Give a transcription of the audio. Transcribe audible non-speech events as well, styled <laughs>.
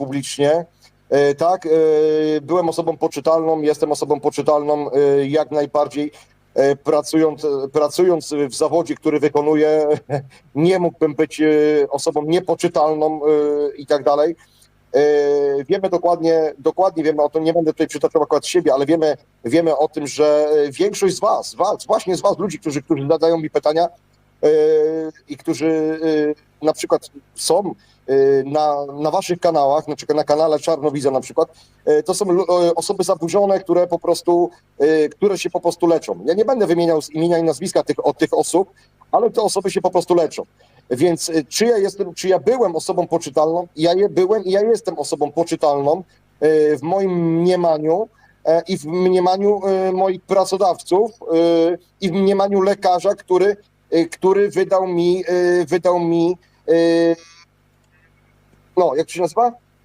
publicznie. E, Tak, e, byłem osobą poczytalną, jestem osobą poczytalną e, jak najbardziej. Pracując, pracując w zawodzie, który wykonuję, <laughs> nie mógłbym być osobą niepoczytalną i tak dalej. Wiemy dokładnie, dokładnie wiemy o tym, nie będę tutaj przytaczał akurat siebie, ale wiemy, wiemy o tym, że większość z was, was, właśnie z was, ludzi, którzy, którzy zadają mi pytania i którzy e, na przykład są e, na, na waszych kanałach, na przykład na kanale Czarnowidza na przykład, e, to są osoby zaburzone, które po prostu, które się po prostu leczą. Ja nie będę wymieniał imienia i nazwiska tych, od tych osób, ale te osoby się po prostu leczą. Więc y, czy ja jestem, czy ja byłem osobą poczytalną? Ja je byłem i ja jestem osobą poczytalną y, w moim mniemaniu e, i w mniemaniu y, moich pracodawców y, i w mniemaniu lekarza, który, y, który wydał mi, y, wydał mi, y, no jak to się nazywa?